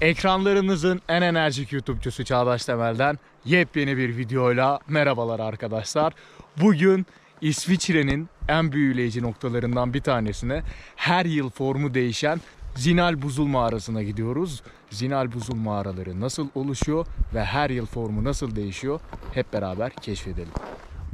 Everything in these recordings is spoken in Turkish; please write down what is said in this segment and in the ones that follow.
Ekranlarınızın en enerjik YouTube'cusu Çağdaş Temel'den yepyeni bir videoyla merhabalar arkadaşlar. Bugün İsviçre'nin en büyüleyici noktalarından bir tanesine her yıl formu değişen Zinal Buzul Mağarası'na gidiyoruz. Zinal Buzul Mağaraları nasıl oluşuyor ve her yıl formu nasıl değişiyor hep beraber keşfedelim.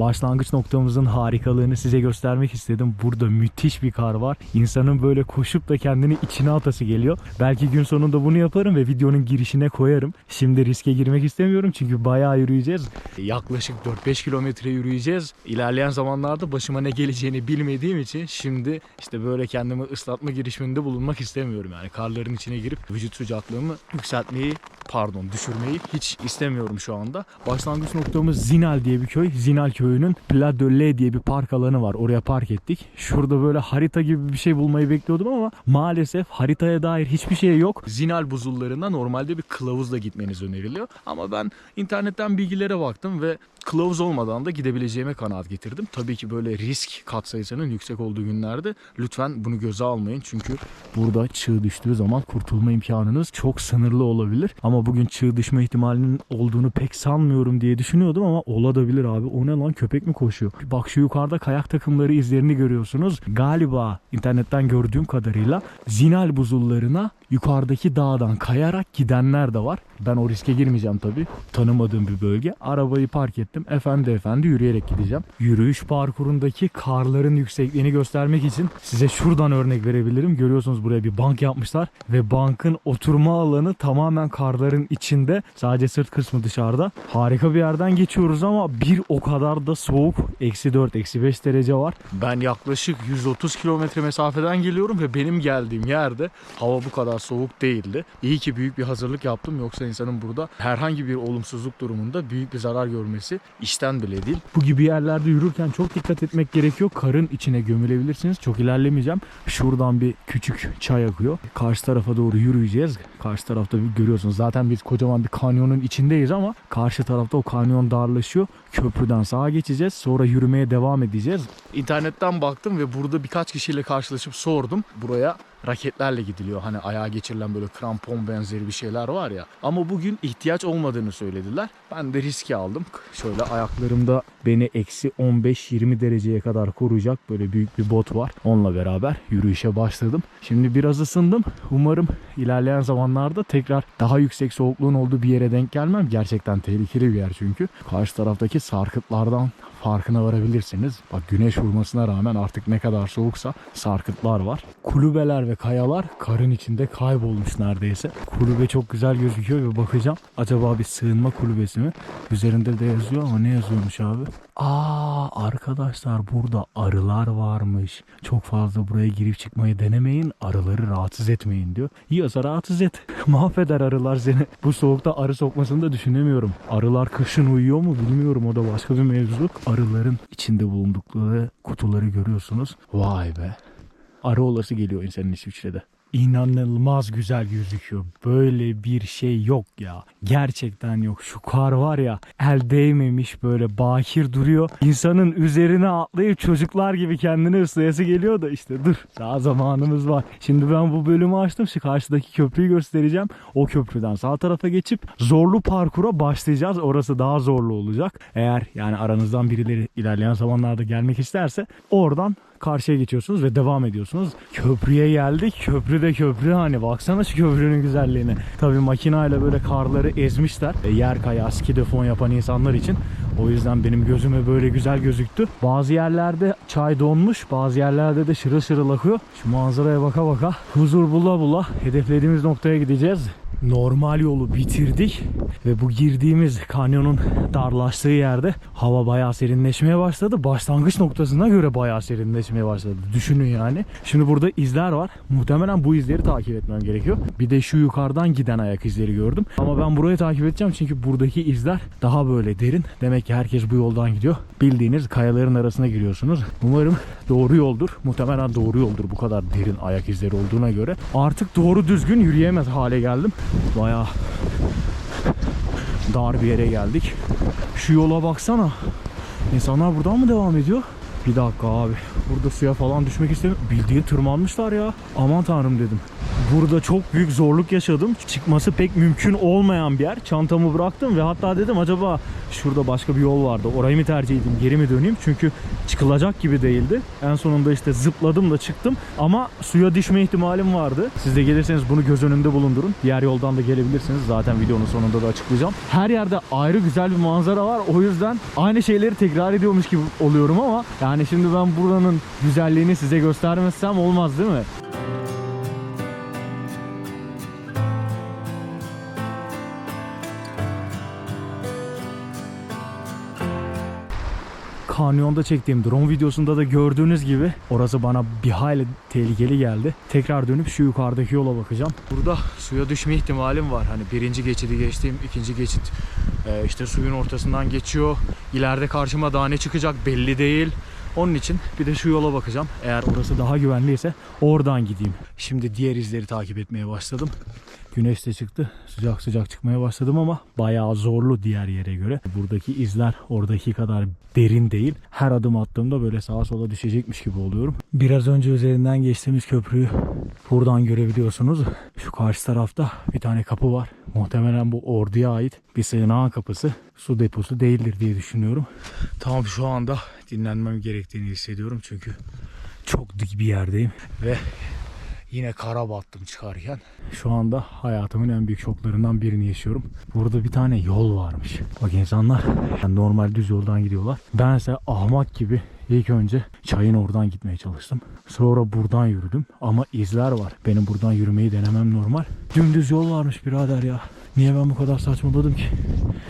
Başlangıç noktamızın harikalığını size göstermek istedim. Burada müthiş bir kar var. İnsanın böyle koşup da kendini içine atası geliyor. Belki gün sonunda bunu yaparım ve videonun girişine koyarım. Şimdi riske girmek istemiyorum çünkü bayağı yürüyeceğiz. Yaklaşık 4-5 kilometre yürüyeceğiz. İlerleyen zamanlarda başıma ne geleceğini bilmediğim için şimdi işte böyle kendimi ıslatma girişiminde bulunmak istemiyorum. Yani karların içine girip vücut sıcaklığımı yükseltmeyi pardon düşürmeyi hiç istemiyorum şu anda. Başlangıç noktamız Zinal diye bir köy. Zinal köyünün Pla de Lay diye bir park alanı var. Oraya park ettik. Şurada böyle harita gibi bir şey bulmayı bekliyordum ama maalesef haritaya dair hiçbir şey yok. Zinal buzullarına normalde bir kılavuzla gitmeniz öneriliyor. Ama ben internetten bilgilere baktım ve kılavuz olmadan da gidebileceğime kanaat getirdim. Tabii ki böyle risk katsayısının yüksek olduğu günlerde lütfen bunu göze almayın. Çünkü burada çığ düştüğü zaman kurtulma imkanınız çok sınırlı olabilir. Ama bugün çığ düşme ihtimalinin olduğunu pek sanmıyorum diye düşünüyordum ama olabilir abi. O ne lan köpek mi koşuyor? Bak şu yukarıda kayak takımları izlerini görüyorsunuz. Galiba internetten gördüğüm kadarıyla Zinal buzullarına yukarıdaki dağdan kayarak gidenler de var. Ben o riske girmeyeceğim tabii. Tanımadığım bir bölge. Arabayı park ettim. Efendi efendi yürüyerek gideceğim. Yürüyüş parkurundaki karların yüksekliğini göstermek için size şuradan örnek verebilirim. Görüyorsunuz buraya bir bank yapmışlar ve bankın oturma alanı tamamen karların içinde. Sadece sırt kısmı dışarıda. Harika bir yerden geçiyoruz ama bir o kadar da soğuk. Eksi 4, eksi 5 derece var. Ben yaklaşık 130 kilometre mesafeden geliyorum ve benim geldiğim yerde hava bu kadar soğuk değildi. İyi ki büyük bir hazırlık yaptım yoksa insanın burada herhangi bir olumsuzluk durumunda büyük bir zarar görmesi işten bile değil. Bu gibi yerlerde yürürken çok dikkat etmek gerekiyor. Karın içine gömülebilirsiniz. Çok ilerlemeyeceğim. Şuradan bir küçük çay akıyor. Karşı tarafa doğru yürüyeceğiz. Karşı tarafta görüyorsunuz. Zaten biz kocaman bir kanyonun içindeyiz ama karşı tarafta o kanyon darlaşıyor. Köprüden sağa geçeceğiz. Sonra yürümeye devam edeceğiz. İnternetten baktım ve burada birkaç kişiyle karşılaşıp sordum. Buraya raketlerle gidiliyor. Hani ayağa geçirilen böyle krampon benzeri bir şeyler var ya. Ama bugün ihtiyaç olmadığını söylediler. Ben de riski aldım. Şöyle ayaklarımda beni eksi 15-20 dereceye kadar koruyacak böyle büyük bir bot var. Onunla beraber yürüyüşe başladım. Şimdi biraz ısındım. Umarım ilerleyen zamanlarda tekrar daha yüksek soğukluğun olduğu bir yere denk gelmem. Gerçekten tehlikeli bir yer çünkü. Karşı taraftaki sarkıtlardan farkına varabilirsiniz. Bak güneş vurmasına rağmen artık ne kadar soğuksa sarkıtlar var. Kulübeler ve kayalar karın içinde kaybolmuş neredeyse. Kulübe çok güzel gözüküyor ve bakacağım. Acaba bir sığınma kulübesi mi? Üzerinde de yazıyor ama ne yazıyormuş abi? Aa arkadaşlar burada arılar varmış. Çok fazla buraya girip çıkmayı denemeyin. Arıları rahatsız etmeyin diyor. Yiyorsa rahatsız et. Mahveder arılar seni. Bu soğukta arı sokmasını da düşünemiyorum. Arılar kışın uyuyor mu bilmiyorum. O da başka bir mevzu. Arıların içinde bulundukları kutuları görüyorsunuz. Vay be. Arı olası geliyor insanın İsviçre'de. İnanılmaz güzel gözüküyor. Böyle bir şey yok ya. Gerçekten yok. Şu kar var ya el değmemiş böyle bakir duruyor. İnsanın üzerine atlayıp çocuklar gibi kendini ıslayası geliyor da işte dur daha zamanımız var. Şimdi ben bu bölümü açtım. Şu karşıdaki köprüyü göstereceğim. O köprüden sağ tarafa geçip zorlu parkura başlayacağız. Orası daha zorlu olacak. Eğer yani aranızdan birileri ilerleyen zamanlarda gelmek isterse oradan karşıya geçiyorsunuz ve devam ediyorsunuz. Köprüye geldik. Köprü de köprü hani baksana şu köprünün güzelliğine. Tabii makinayla böyle karları ezmişler. E, yer kayağı ski de fon yapan insanlar için. O yüzden benim gözüme böyle güzel gözüktü. Bazı yerlerde çay donmuş, bazı yerlerde de şırıl şırıl akıyor. Şu manzaraya baka baka huzur bula bula hedeflediğimiz noktaya gideceğiz. Normal yolu bitirdik ve bu girdiğimiz kanyonun darlaştığı yerde hava bayağı serinleşmeye başladı. Başlangıç noktasına göre bayağı serinleşmeye başladı. Düşünün yani. Şimdi burada izler var. Muhtemelen bu izleri takip etmem gerekiyor. Bir de şu yukarıdan giden ayak izleri gördüm. Ama ben burayı takip edeceğim çünkü buradaki izler daha böyle derin. Demek ki herkes bu yoldan gidiyor. Bildiğiniz kayaların arasına giriyorsunuz. Umarım doğru yoldur. Muhtemelen doğru yoldur bu kadar derin ayak izleri olduğuna göre. Artık doğru düzgün yürüyemez hale geldim. Bayağı dar bir yere geldik. Şu yola baksana. İnsanlar buradan mı devam ediyor? Bir dakika abi. Burada suya falan düşmek istemiyorum. Bildiğin tırmanmışlar ya. Aman tanrım dedim. Burada çok büyük zorluk yaşadım. Çıkması pek mümkün olmayan bir yer. Çantamı bıraktım ve hatta dedim acaba şurada başka bir yol vardı. Orayı mı tercih edeyim, geri mi döneyim? Çünkü çıkılacak gibi değildi. En sonunda işte zıpladım da çıktım. Ama suya düşme ihtimalim vardı. Siz de gelirseniz bunu göz önünde bulundurun. Diğer yoldan da gelebilirsiniz. Zaten videonun sonunda da açıklayacağım. Her yerde ayrı güzel bir manzara var. O yüzden aynı şeyleri tekrar ediyormuş gibi oluyorum ama yani şimdi ben buranın güzelliğini size göstermezsem olmaz değil mi? kanyonda çektiğim drone videosunda da gördüğünüz gibi orası bana bir hayli tehlikeli geldi. Tekrar dönüp şu yukarıdaki yola bakacağım. Burada suya düşme ihtimalim var. Hani birinci geçidi geçtiğim, ikinci geçit e, işte suyun ortasından geçiyor. İleride karşıma daha ne çıkacak belli değil. Onun için bir de şu yola bakacağım. Eğer orası daha güvenliyse oradan gideyim. Şimdi diğer izleri takip etmeye başladım. Güneş de çıktı. Sıcak sıcak çıkmaya başladım ama bayağı zorlu diğer yere göre. Buradaki izler oradaki kadar derin değil. Her adım attığımda böyle sağa sola düşecekmiş gibi oluyorum. Biraz önce üzerinden geçtiğimiz köprüyü buradan görebiliyorsunuz. Şu karşı tarafta bir tane kapı var. Muhtemelen bu orduya ait bir sığınağın kapısı. Su deposu değildir diye düşünüyorum. Tam şu anda dinlenmem gerektiğini hissediyorum çünkü çok dik bir yerdeyim ve Yine kara battım çıkarken. Şu anda hayatımın en büyük şoklarından birini yaşıyorum. Burada bir tane yol varmış. Bak insanlar normal düz yoldan gidiyorlar. Bense ahmak gibi ilk önce çayın oradan gitmeye çalıştım. Sonra buradan yürüdüm. Ama izler var. Benim buradan yürümeyi denemem normal. Dümdüz yol varmış birader ya. Niye ben bu kadar saçmaladım ki?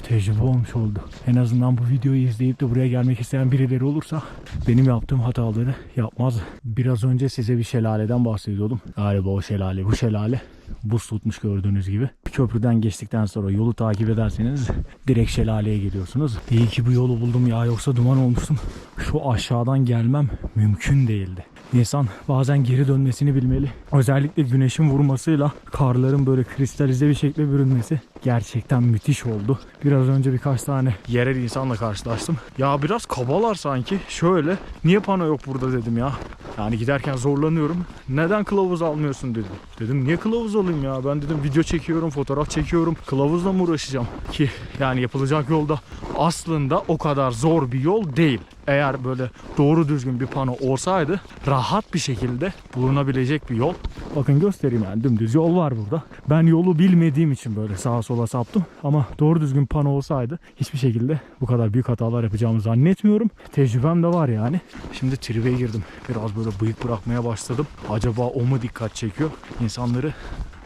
Tecrübe olmuş oldu. En azından bu videoyu izleyip de buraya gelmek isteyen birileri olursa benim yaptığım hataları yapmaz. Biraz önce size bir şelaleden bahsediyordum. Galiba o şelale bu şelale. Buz tutmuş gördüğünüz gibi. Bir köprüden geçtikten sonra yolu takip ederseniz direkt şelaleye geliyorsunuz. İyi ki bu yolu buldum ya yoksa duman olmuştum. Şu aşağıdan gelmem mümkün değildi. İnsan bazen geri dönmesini bilmeli. Özellikle güneşin vurmasıyla karların böyle kristalize bir şekilde bürünmesi gerçekten müthiş oldu. Biraz önce birkaç tane yerel insanla karşılaştım. Ya biraz kabalar sanki. Şöyle niye pano yok burada dedim ya. Yani giderken zorlanıyorum. Neden kılavuz almıyorsun dedim. Dedim niye kılavuz alayım ya? Ben dedim video çekiyorum, fotoğraf çekiyorum. Kılavuzla mı uğraşacağım? Ki yani yapılacak yolda aslında o kadar zor bir yol değil. Eğer böyle doğru düzgün bir pano olsaydı rahat bir şekilde bulunabilecek bir yol. Bakın göstereyim yani dümdüz yol var burada. Ben yolu bilmediğim için böyle sağa sola saptım. Ama doğru düzgün pano olsaydı hiçbir şekilde bu kadar büyük hatalar yapacağımı zannetmiyorum. Tecrübem de var yani. Şimdi tribe girdim. Biraz böyle bıyık bırakmaya başladım. Acaba o mu dikkat çekiyor? İnsanları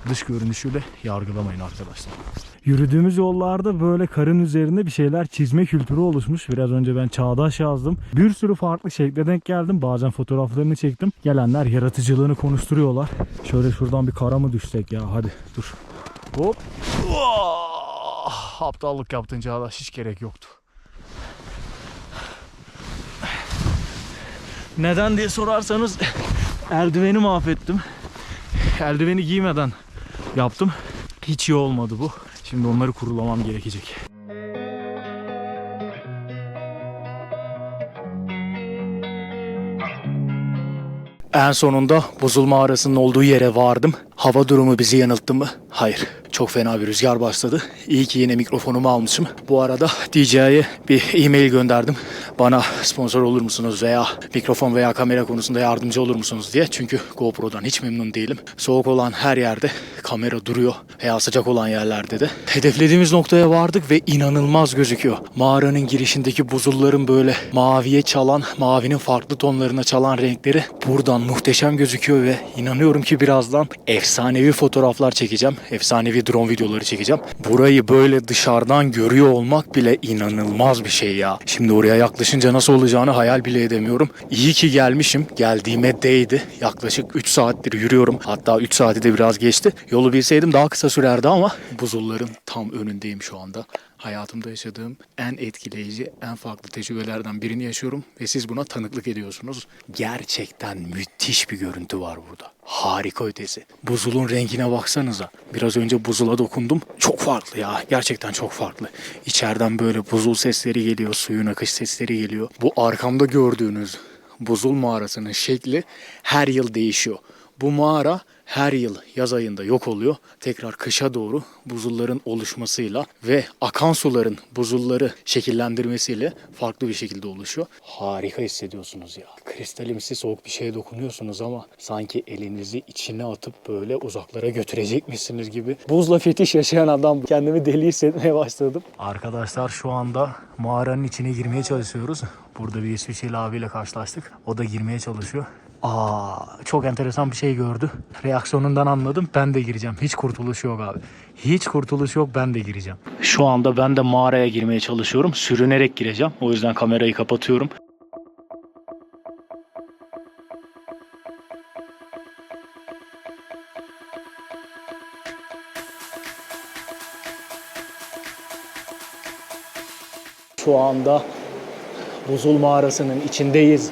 dış görünüşüyle yargılamayın arkadaşlar. Yürüdüğümüz yollarda böyle karın üzerinde bir şeyler çizme kültürü oluşmuş. Biraz önce ben çağdaş yazdım. Bir sürü farklı şekle denk geldim. Bazen fotoğraflarını çektim. Gelenler yaratıcılığını konuşturuyorlar. Şöyle şuradan bir kara mı düşsek ya hadi dur. Hop. Oh, aptallık yaptın Çağdaş hiç gerek yoktu. Neden diye sorarsanız eldiveni mahvettim. Eldiveni giymeden yaptım. Hiç iyi olmadı bu. Şimdi onları kurulamam gerekecek. En sonunda buzul mağarasının olduğu yere vardım. Hava durumu bizi yanılttı mı? Hayır. Çok fena bir rüzgar başladı. İyi ki yine mikrofonumu almışım. Bu arada DJ'ye bir e-mail gönderdim. Bana sponsor olur musunuz veya mikrofon veya kamera konusunda yardımcı olur musunuz diye. Çünkü GoPro'dan hiç memnun değilim. Soğuk olan her yerde kamera duruyor veya sıcak olan yerlerde de. Hedeflediğimiz noktaya vardık ve inanılmaz gözüküyor. Mağaranın girişindeki buzulların böyle maviye çalan, mavinin farklı tonlarına çalan renkleri buradan muhteşem gözüküyor ve inanıyorum ki birazdan efsanevi fotoğraflar çekeceğim. Efsanevi drone videoları çekeceğim. Burayı böyle dışarıdan görüyor olmak bile inanılmaz bir şey ya. Şimdi oraya yaklaşınca nasıl olacağını hayal bile edemiyorum. İyi ki gelmişim. Geldiğime değdi. Yaklaşık 3 saattir yürüyorum. Hatta 3 saati de biraz geçti. Yolu bilseydim daha kısa sürerdi ama buzulların tam önündeyim şu anda. Hayatımda yaşadığım en etkileyici, en farklı tecrübelerden birini yaşıyorum ve siz buna tanıklık ediyorsunuz. Gerçekten müthiş bir görüntü var burada. Harika ötesi. Buzulun rengine baksanıza. Biraz önce buzula dokundum. Çok farklı ya. Gerçekten çok farklı. İçeriden böyle buzul sesleri geliyor, suyun akış sesleri geliyor. Bu arkamda gördüğünüz buzul mağarasının şekli her yıl değişiyor. Bu mağara her yıl yaz ayında yok oluyor. Tekrar kışa doğru buzulların oluşmasıyla ve akan suların buzulları şekillendirmesiyle farklı bir şekilde oluşuyor. Harika hissediyorsunuz ya. Kristalimsi soğuk bir şeye dokunuyorsunuz ama sanki elinizi içine atıp böyle uzaklara götürecekmişsiniz gibi. Buzla fetiş yaşayan adam kendimi deli hissetmeye başladım. Arkadaşlar şu anda mağaranın içine girmeye çalışıyoruz. Burada bir İsviçreli abiyle karşılaştık. O da girmeye çalışıyor. Aa, çok enteresan bir şey gördü. Reaksiyonundan anladım. Ben de gireceğim. Hiç kurtuluş yok abi. Hiç kurtuluş yok. Ben de gireceğim. Şu anda ben de mağaraya girmeye çalışıyorum. Sürünerek gireceğim. O yüzden kamerayı kapatıyorum. Şu anda Buzul Mağarası'nın içindeyiz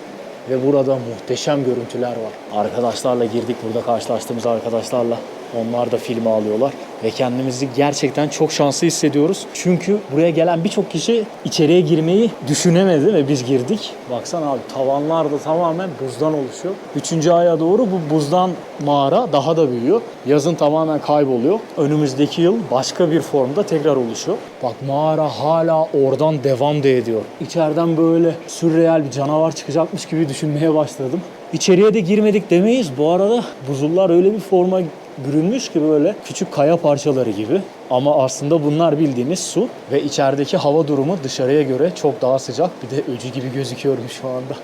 ve burada muhteşem görüntüler var. Arkadaşlarla girdik burada karşılaştığımız arkadaşlarla. Onlar da filmi alıyorlar ve kendimizi gerçekten çok şanslı hissediyoruz. Çünkü buraya gelen birçok kişi içeriye girmeyi düşünemedi ve biz girdik. Baksana abi tavanlar da tamamen buzdan oluşuyor. Üçüncü aya doğru bu buzdan mağara daha da büyüyor. Yazın tamamen kayboluyor. Önümüzdeki yıl başka bir formda tekrar oluşuyor. Bak mağara hala oradan devam da ediyor. İçeriden böyle sürreel bir canavar çıkacakmış gibi düşünmeye başladım. İçeriye de girmedik demeyiz. Bu arada buzullar öyle bir forma bürünmüş ki böyle küçük kaya parçaları gibi. Ama aslında bunlar bildiğimiz su ve içerideki hava durumu dışarıya göre çok daha sıcak. Bir de öcü gibi gözüküyorum şu anda.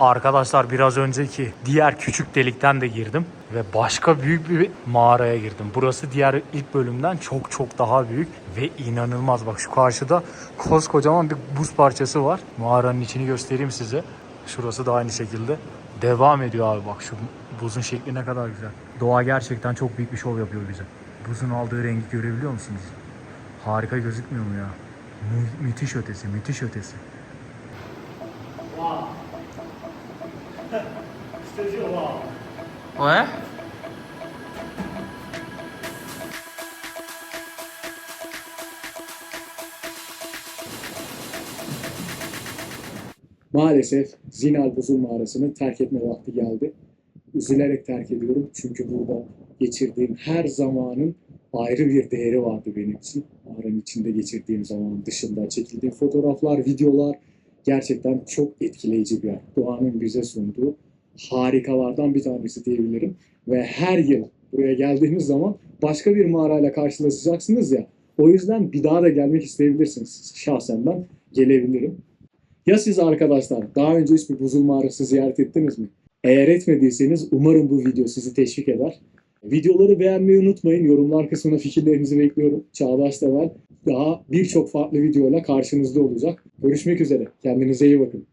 Arkadaşlar biraz önceki diğer küçük delikten de girdim ve başka büyük bir mağaraya girdim. Burası diğer ilk bölümden çok çok daha büyük ve inanılmaz. Bak şu karşıda koskocaman bir buz parçası var. Mağaranın içini göstereyim size. Şurası da aynı şekilde. Devam ediyor abi bak şu buzun şekli ne kadar güzel. Doğa gerçekten çok büyük bir şov yapıyor bize. Buzun aldığı rengi görebiliyor musunuz? Harika gözükmüyor mu ya? Mü- müthiş ötesi, müthiş ötesi. Ouais Maalesef Zinal Buzul Mağarası'nı terk etme vakti geldi. Üzülerek terk ediyorum çünkü burada geçirdiğim her zamanın ayrı bir değeri vardı benim için. Mağaranın içinde geçirdiğim zaman dışında çekildiğim fotoğraflar, videolar gerçekten çok etkileyici bir yer. Doğanın bize sunduğu harikalardan bir tanesi diyebilirim. Ve her yıl buraya geldiğimiz zaman başka bir mağarayla karşılaşacaksınız ya. O yüzden bir daha da gelmek isteyebilirsiniz. Şahsen ben gelebilirim. Ya siz arkadaşlar daha önce hiç bir buzul mağarası ziyaret ettiniz mi? Eğer etmediyseniz umarım bu video sizi teşvik eder. Videoları beğenmeyi unutmayın. Yorumlar kısmına fikirlerinizi bekliyorum. Çağdaş Tevel daha birçok farklı videoyla karşınızda olacak. Görüşmek üzere. Kendinize iyi bakın.